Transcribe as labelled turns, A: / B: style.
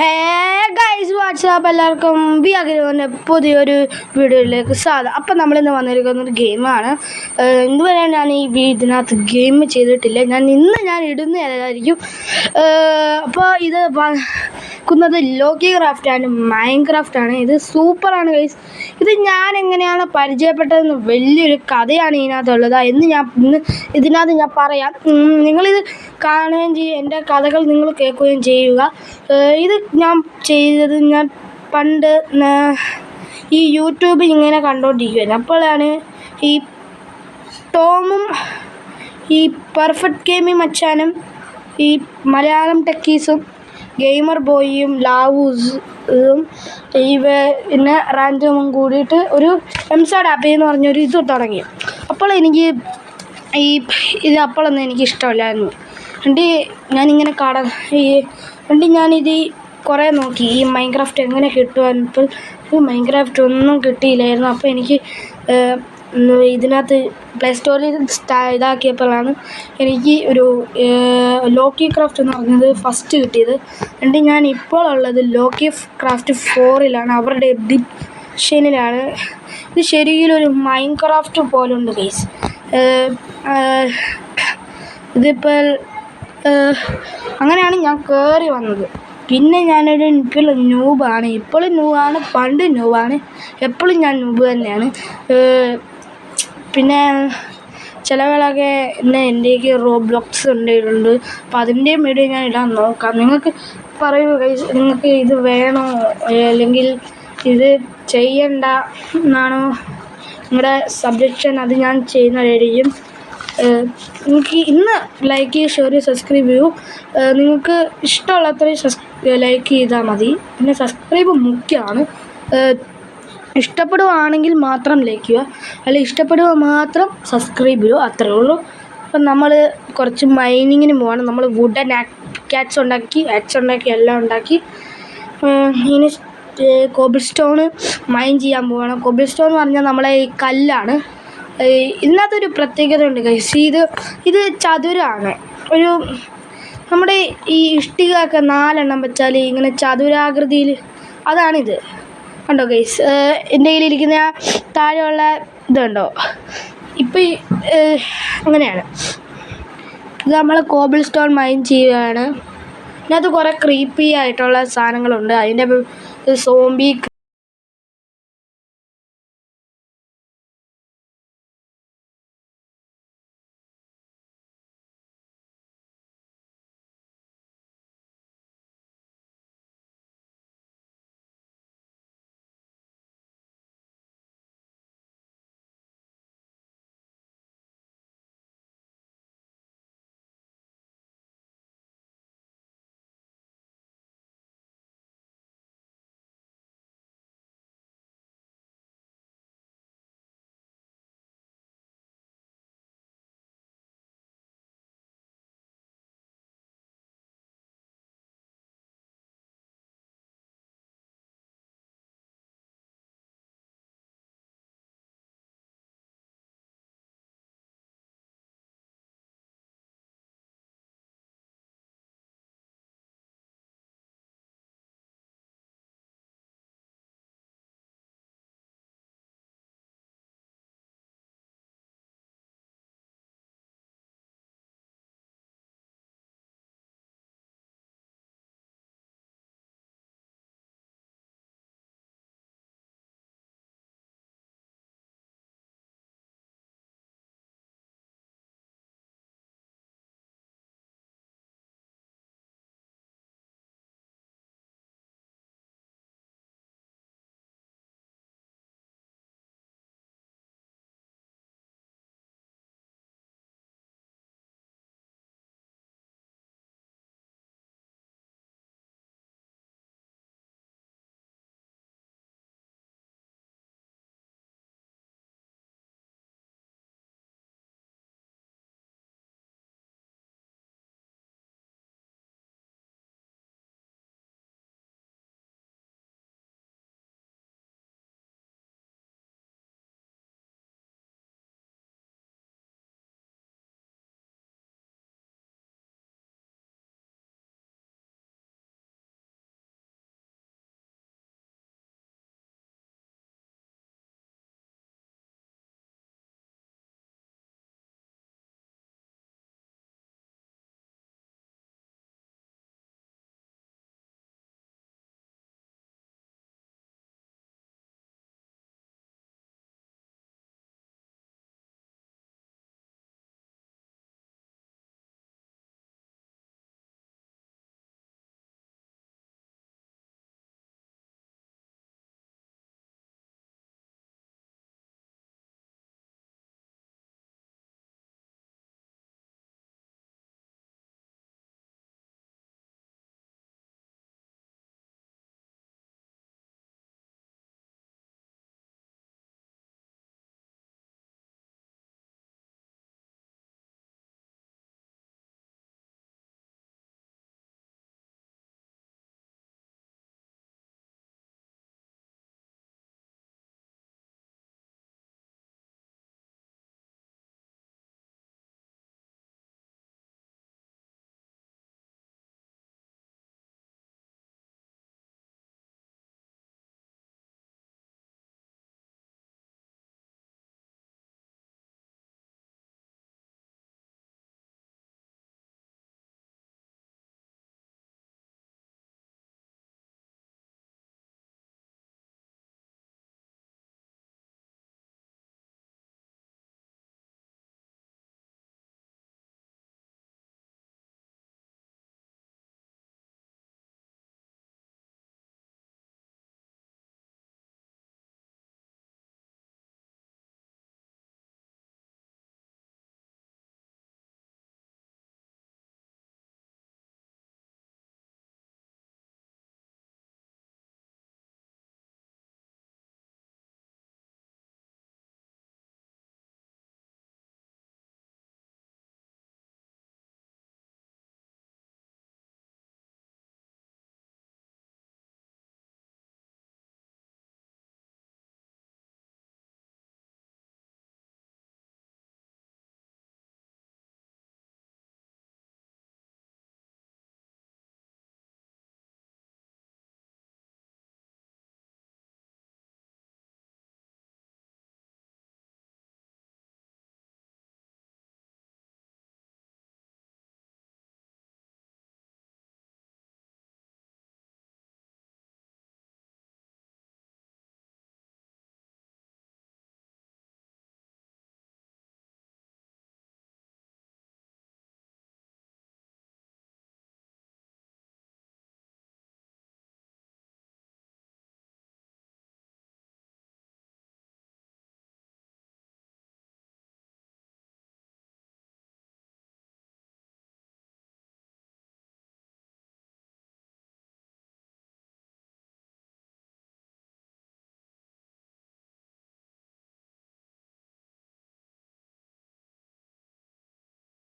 A: ഹേ guys what's up എല്ലാവർക്കും V അഗ്രഹന്റെ പുതിയൊരു വീഡിയോയിലേക്ക് സ്വാഗതം. അപ്പം നമ്മളിന്ന് വന്നിരിക്കുന്ന ഒരു ഗെയിമാണ്. ഇതുവരെ ഞാൻ ഈ ഇതിനകത്ത് ഗെയിം ചെയ്തിട്ടില്ല. ഞാൻ ഇന്ന് ഞാൻ ഇടുന്ന ഇടുന്നതായിരിക്കും അപ്പോൾ ഇത് വന്നത് ലോക്കി ക്രാഫ്റ്റ് ആണ് മൈൻ ക്രാഫ്റ്റ് ആണ്. ഇത് സൂപ്പറാണ് ഗൈസ്. ഇത് ഞാൻ എങ്ങനെയാണ് പരിചയപ്പെട്ടതെന്ന് വലിയൊരു കഥയാണ് ഇതിനകത്തുള്ളത്. എന്ന് ഞാൻ ഇന്ന് ഇതിനകത്ത് ഞാൻ പറയാം. നിങ്ങളിത് കാണുകയും ചെയ്യും എന്റെ കഥകൾ നിങ്ങൾ കേൾക്കുകയും ചെയ്യുക. ഇത് ഞാൻ ചെയ്തത് ഞാൻ പണ്ട് ഈ യൂട്യൂബ് ഇങ്ങനെ കണ്ടുകൊണ്ടിരിക്കുകയായിരുന്നു അപ്പോഴാണ് ഈ ടോമും ഈ പെർഫെക്റ്റ് ഗെയിമിംഗ് മച്ചാനും ഈ മലയാളം ടെക്കീസും ഗെയിമർ ബോയിയും ലാവൂസും ഇവ പിന്നെ റാൻഡമും കൂടിയിട്ട് ഒരു എംസാഡ് ആപ്പ് എന്ന് പറഞ്ഞൊരു ഇത് തുടങ്ങി. അപ്പോൾ എനിക്ക് ഈ ഇത് അപ്പോഴൊന്നും എനിക്ക് ഇഷ്ടമല്ലായിരുന്നു എന്നിട്ട് ഞാനിങ്ങനെ കട ഈ എന്നിട്ട് ഞാനിത് കുറേ നോക്കി. ഈ മൈൻക്രാഫ്റ്റ് എങ്ങനെ കിട്ടുമെന്ന് ഇപ്പോൾ ഈ മൈൻക്രാഫ്റ്റ് ഒന്നും കിട്ടിയില്ലായിരുന്നു. അപ്പോൾ എനിക്ക് ഇതിനകത്ത് പ്ലേ സ്റ്റോറിൽ സ്റ്റാ ഇതാക്കിയപ്പോഴാണ് എനിക്ക് ഒരു ലോക്കി ക്രാഫ്റ്റ് എന്ന് പറഞ്ഞത് ഫസ്റ്റ് കിട്ടിയത്. എന്നിട്ട് ഞാൻ ഇപ്പോൾ ഉള്ളത് ലോക്കി ക്രാഫ്റ്റ് ഫോറിലാണ് അവരുടെ എഡിഷനിലാണ് ഇത് ശരിക്കും ഒരു മൈൻ മൈൻക്രാഫ്റ്റ് പോലുണ്ട് ഗൈസ് ഇതിപ്പോൾ അങ്ങനെയാണ് ഞാൻ കയറി വന്നത്. പിന്നെ ഞാനൊരു ഇപ്പോൾ ന്യൂബാണ് ഇപ്പോഴും ന്യൂബാണ് പണ്ട് ന്യൂബാണ് എപ്പോഴും ഞാൻ ന്യൂബ് തന്നെയാണ്. പിന്നെ ചിലവേളൊക്കെ എന്നെ എന്റെക്ക് റോബ്ലോക്സ് ഉണ്ടായിട്ടുണ്ട് അപ്പം അതിന്റെയും വീഡിയോ ഞാൻ ഇടാൻ നോക്കാം. നിങ്ങൾക്ക് പറയൂ നിങ്ങൾക്ക് ഇത് വേണോ? അല്ലെങ്കിൽ ഇത് ചെയ്യണ്ട എന്നാണോ? നിങ്ങളുടെ സബ്ജക്ഷൻ അത് ഞാൻ ചെയ്യുന്നതായിരിക്കും നിങ്ങൾക്ക് ഇന്ന് ലൈക്ക് ചെയ്യുക ഷെയർ ചെയ്യുക സബ്സ്ക്രൈബ് ചെയ്യൂ. നിങ്ങൾക്ക് ഇഷ്ടമുള്ളത്രയും ലൈക്ക് ചെയ്താൽ മതി. പിന്നെ സബ്സ്ക്രൈബ് മുഖ്യമാണ് ഇഷ്ടപ്പെടുവാണെങ്കിൽ മാത്രം ലൈക്ക് ചെയ്യുക. അല്ലെങ്കിൽ ഇഷ്ടപ്പെടുക മാത്രം സബ്സ്ക്രൈബ് ചെയ്യുക അത്രയേ ഉള്ളൂ. അപ്പം നമ്മൾ കുറച്ച് മൈനിങ്ങിന് പോകണം നമ്മൾ വുഡൻ ക്യാറ്റ്സ് ഉണ്ടാക്കി ആറ്റ്സ് ഉണ്ടാക്കി എല്ലാം ഉണ്ടാക്കി. ഇനി കോബിൾ സ്റ്റോണ് മൈൻ ചെയ്യാൻ പോവാണ്. കോബിൾ സ്റ്റോൺ എന്ന് പറഞ്ഞാൽ നമ്മളെ ഈ കല്ലാണ്. ഇതിനകത്തൊരു പ്രത്യേകത ഉണ്ട് ഗൈസ് ഇത് ഇത് ചതുരാണ്. ഒരു നമ്മുടെ ഈ ഇഷ്ടിക ഒക്കെ നാലെണ്ണം വെച്ചാൽ ഇങ്ങനെ ചതുരാകൃതിയിൽ അതാണിത്. കണ്ടോ ഗൈസ് എന്റെ കയ്യിലിരിക്കുന്ന ആ താഴെയുള്ള ഇതുണ്ടോ? ഇപ്പം അങ്ങനെയാണ്. ഇത് നമ്മൾ കോബിൾ സ്റ്റോൺ മൈൻ ചെയ്യുകയാണ്. ഇതിനകത്ത് കുറേ ക്രീപ്പി ആയിട്ടുള്ള സാധനങ്ങളുണ്ട്. അതിന്റെ സോംബി